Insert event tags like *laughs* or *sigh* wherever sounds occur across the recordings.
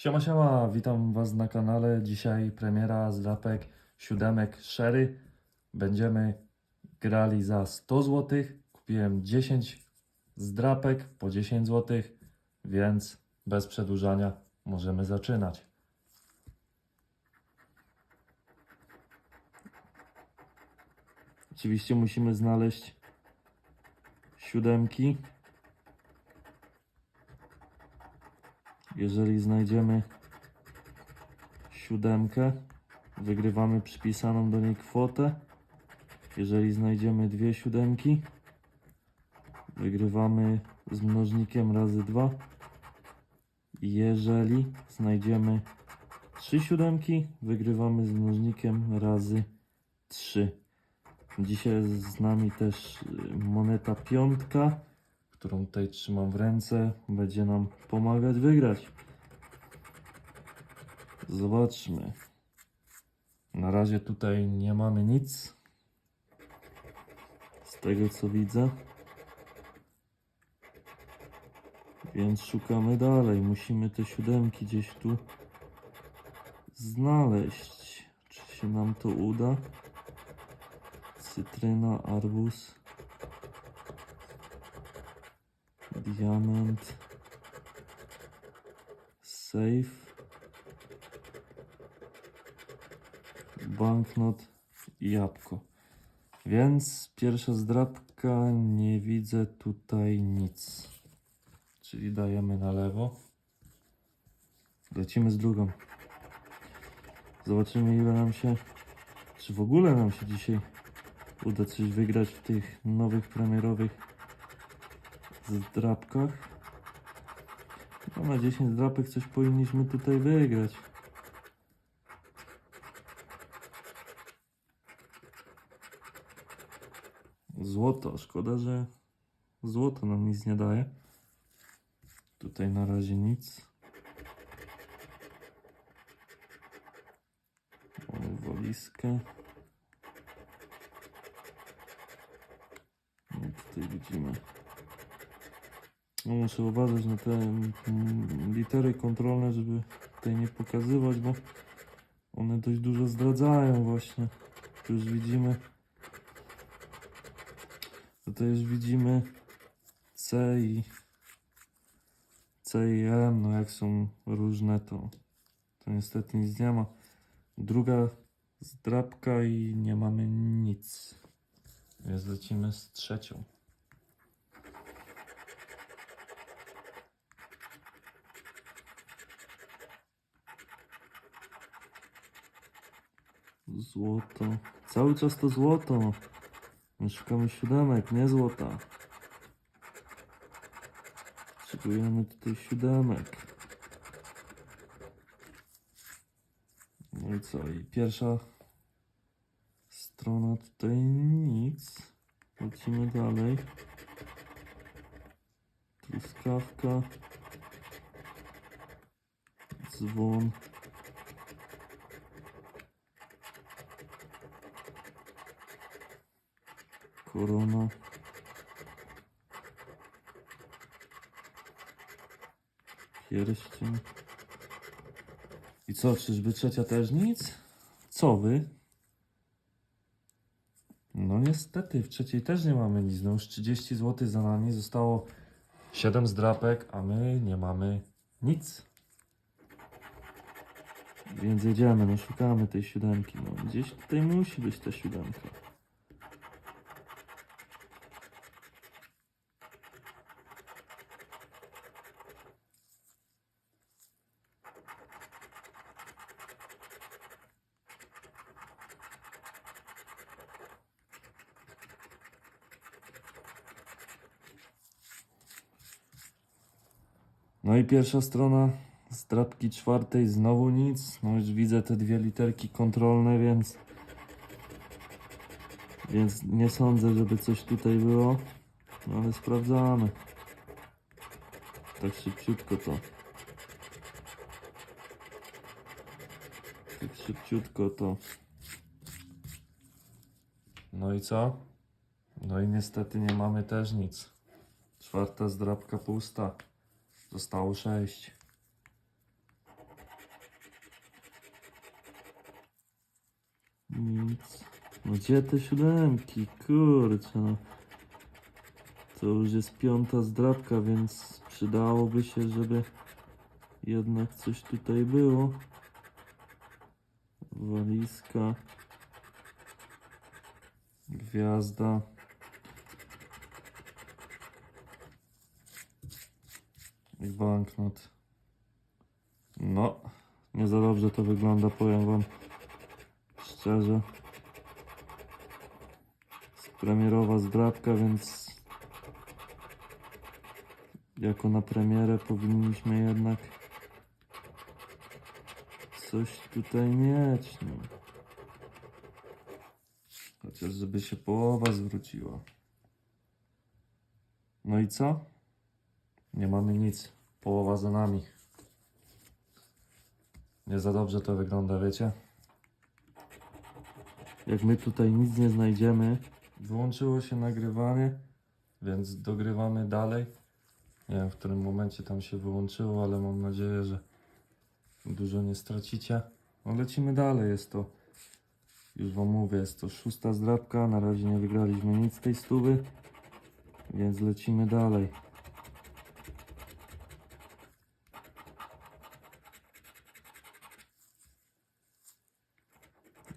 Siema, siema, witam Was na kanale. Dzisiaj premiera z drapek siódemek Sherry. Będziemy grali za 100 zł. Kupiłem 10 zdrapek po 10 zł, więc bez przedłużania możemy zaczynać. Oczywiście musimy znaleźć siódemki. Jeżeli znajdziemy siódemkę, wygrywamy przypisaną do niej kwotę. Jeżeli znajdziemy dwie siódemki, wygrywamy z mnożnikiem razy dwa. Jeżeli znajdziemy trzy siódemki, wygrywamy z mnożnikiem razy trzy. Dzisiaj jest z nami też moneta piątka którą tutaj trzymam w ręce, będzie nam pomagać wygrać. Zobaczmy. Na razie tutaj nie mamy nic. Z tego co widzę. Więc szukamy dalej. Musimy te siódemki gdzieś tu znaleźć. Czy się nam to uda? Cytryna, arbuz. Diament. Safe. Banknot i jabłko. Więc pierwsza zdrabka, nie widzę tutaj nic. Czyli dajemy na lewo. Lecimy z drugą. Zobaczymy ile nam się, czy w ogóle nam się dzisiaj uda coś wygrać w tych nowych premierowych zdrapkach. No na 10 zdrapek coś powinniśmy tutaj wygrać. Złoto, szkoda, że złoto nam nic nie daje. Tutaj na razie nic. Mamy walizkę. No tutaj widzimy. No muszę uważać na te mm, litery kontrolne, żeby tutaj nie pokazywać, bo one dość dużo zdradzają właśnie. Tu już widzimy. Tutaj już widzimy C i C i M, no jak są różne, to, to niestety nic nie ma. Druga zdrabka i nie mamy nic. Więc lecimy z trzecią. Złoto. Cały czas to złoto. My szukamy siódemek, nie złota. Potrzebujemy tutaj siódemek. No i co? I pierwsza strona tutaj nic. Lecimy dalej. Truskawka. Dzwon. Korona. Pierścień. I co, czyżby trzecia też nic? Co wy? No niestety, w trzeciej też nie mamy nic. No już 30 zł za nami. Zostało 7 zdrapek, a my nie mamy nic. Więc jedziemy, no szukamy tej siódemki. No gdzieś tutaj musi być ta siódemka. No i pierwsza strona z czwartej znowu nic. No już widzę te dwie literki kontrolne, więc więc nie sądzę, żeby coś tutaj było. No ale sprawdzamy. Tak szybciutko to. Tak szybciutko to. No i co? No i niestety nie mamy też nic. Czwarta zdrabka pusta. Zostało 6. Nic. No gdzie te siódemki? Kurczę no. To już jest piąta zdrabka, więc przydałoby się, żeby jednak coś tutaj było. Walizka. Gwiazda. I banknot. No, nie za dobrze to wygląda, powiem wam szczerze. Premierowa zdrabka, więc jako na premierę powinniśmy jednak coś tutaj mieć. No. Chociaż żeby się połowa zwróciła. No i co? Nie mamy nic. Połowa za nami. Nie za dobrze to wygląda, wiecie? Jak my tutaj nic nie znajdziemy, wyłączyło się nagrywanie, więc dogrywamy dalej. Nie wiem w którym momencie tam się wyłączyło, ale mam nadzieję, że dużo nie stracicie. No lecimy dalej, jest to, już wam mówię, jest to szósta zdrabka, na razie nie wygraliśmy nic z tej stówy, więc lecimy dalej.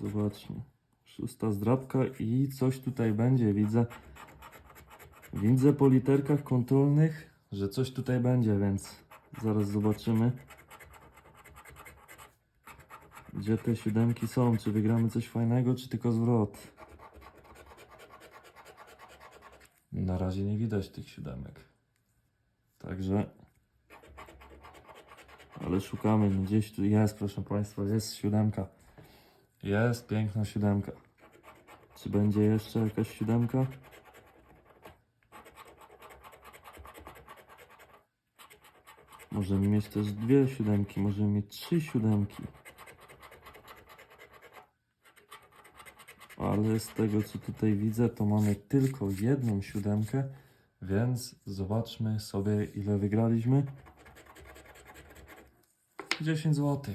Zobaczmy. Szósta zdrabka i coś tutaj będzie, widzę. Widzę po literkach kontrolnych, że coś tutaj będzie, więc zaraz zobaczymy. Gdzie te siódemki są? Czy wygramy coś fajnego, czy tylko zwrot? Na razie nie widać tych siódemek. Także. Ale szukamy, gdzieś tu jest, proszę Państwa, jest siódemka. Jest piękna siódemka. Czy będzie jeszcze jakaś siódemka? Możemy mieć też dwie siódemki, możemy mieć trzy siódemki. Ale z tego co tutaj widzę, to mamy tylko jedną siódemkę, więc zobaczmy sobie ile wygraliśmy. 10 zł,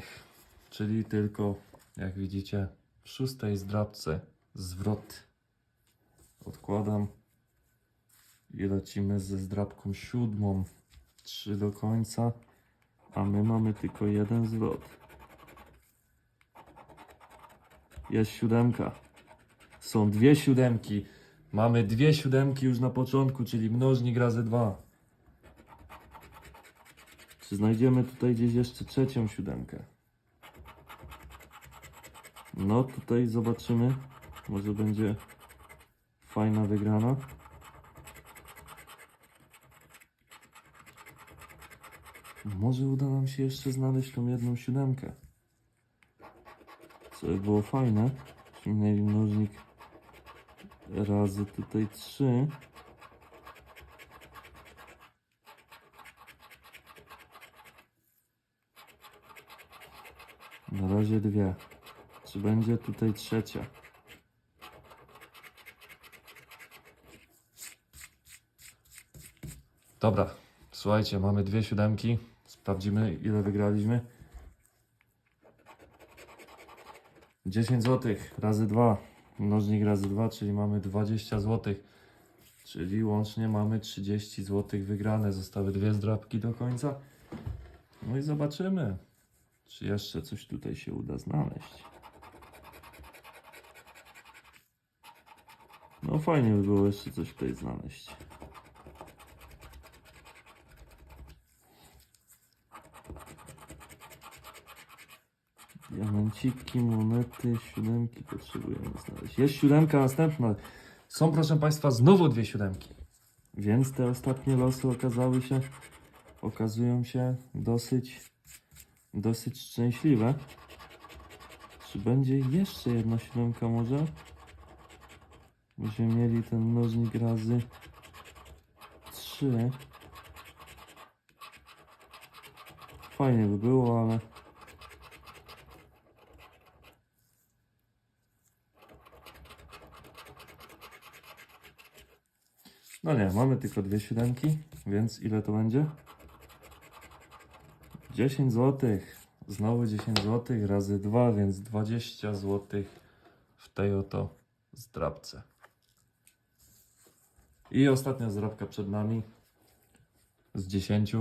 czyli tylko jak widzicie w szóstej zdrabce zwrot. Odkładam i lecimy ze zdrabką siódmą. Trzy do końca, a my mamy tylko jeden zwrot. Jest siódemka. Są dwie siódemki. Mamy dwie siódemki już na początku, czyli mnożnik razy dwa. Czy znajdziemy tutaj gdzieś jeszcze trzecią siódemkę? No tutaj zobaczymy. Może będzie fajna wygrana. Może uda nam się jeszcze znaleźć tą jedną siódemkę. Co by było fajne. Czyli mnożnik razy tutaj trzy. Na razie dwie. Czy będzie tutaj trzecia? Dobra, słuchajcie, mamy dwie siódemki. Sprawdzimy, ile wygraliśmy. 10 zł razy 2. Mnożnik razy 2, czyli mamy 20 zł. Czyli łącznie mamy 30 zł wygrane. Zostały dwie zdrabki do końca. No i zobaczymy, czy jeszcze coś tutaj się uda znaleźć. No fajnie by było jeszcze coś tutaj znaleźć. Diamenciki, monety, siódemki potrzebujemy znaleźć. Jest siódemka następna. Są, proszę Państwa, znowu dwie siódemki. Więc te ostatnie losy okazały się, okazują się dosyć, dosyć szczęśliwe. Czy będzie jeszcze jedna siódemka może? Będziemy mieli ten mnożnik razy 3. Fajnie by było, ale No nie, mamy tylko dwie siódemki, więc ile to będzie? 10 zł. Znowu 10 zł razy 2, więc 20 zł w tej oto zdrabce. I ostatnia zdrabka przed nami z 10,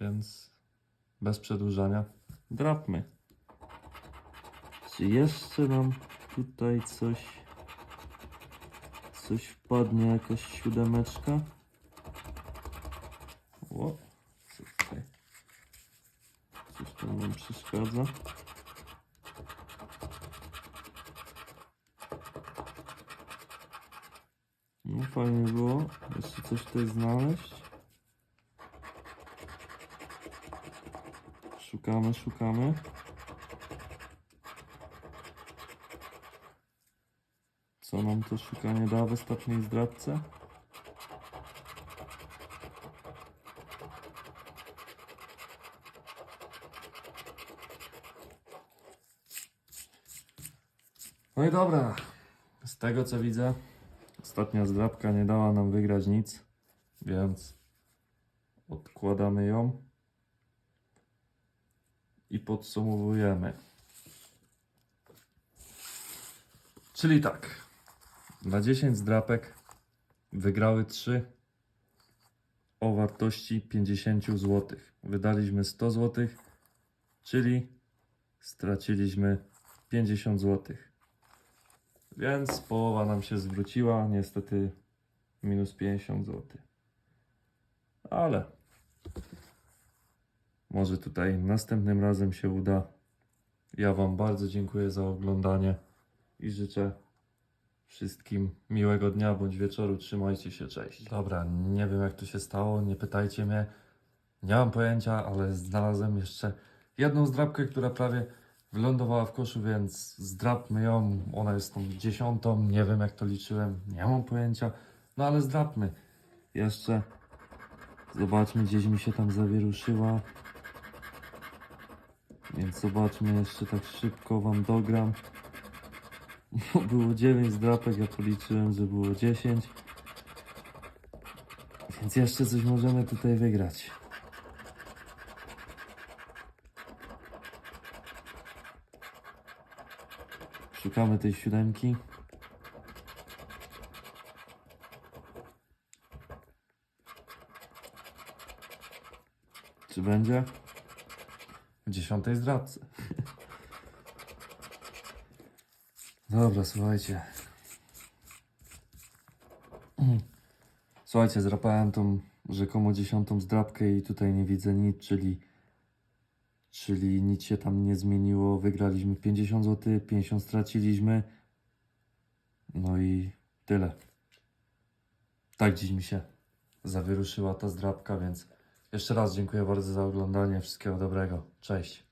więc bez przedłużania drapmy. Czy jeszcze nam tutaj coś coś wpadnie, jakaś siódemeczka? O, co tutaj? Coś tam nam przeszkadza. Fajnie było. Jeszcze coś tutaj znaleźć. Szukamy, szukamy. Co nam to szukanie da w ostatniej zdradce? No i dobra. Z tego co widzę, ostatnia zdrabka nie dała nam wygrać nic, więc odkładamy ją i podsumowujemy. Czyli tak, na 10 zdrapek wygrały 3 o wartości 50 zł. Wydaliśmy 100 zł, czyli straciliśmy 50 zł. Więc połowa nam się zwróciła, niestety minus 50 zł. Ale może tutaj następnym razem się uda. Ja Wam bardzo dziękuję za oglądanie i życzę wszystkim miłego dnia bądź wieczoru. Trzymajcie się, cześć. Dobra, nie wiem jak to się stało, nie pytajcie mnie. Nie mam pojęcia, ale znalazłem jeszcze jedną zdrabkę, która prawie wylądowała w koszu, więc zdrabmy ją. Ona jest tą dziesiątą, nie wiem jak to liczyłem, nie mam pojęcia. No ale zdrabmy. Jeszcze zobaczmy, gdzieś mi się tam zawieruszyła. Więc zobaczmy jeszcze tak szybko wam dogram. Było 9 zdrapek, ja policzyłem, że było 10. Więc jeszcze coś możemy tutaj wygrać. Szukamy tej siódemki. Czy będzie? W dziesiątej zdradce. *laughs* Dobra, słuchajcie. Słuchajcie, zdrapałem tą rzekomo dziesiątą zdrapkę i tutaj nie widzę nic, czyli czyli nic się tam nie zmieniło. Wygraliśmy 50 zł, 50 straciliśmy. No i tyle. Tak dziś mi się zawieruszyła ta zdrapka, więc jeszcze raz dziękuję bardzo za oglądanie. Wszystkiego dobrego. Cześć.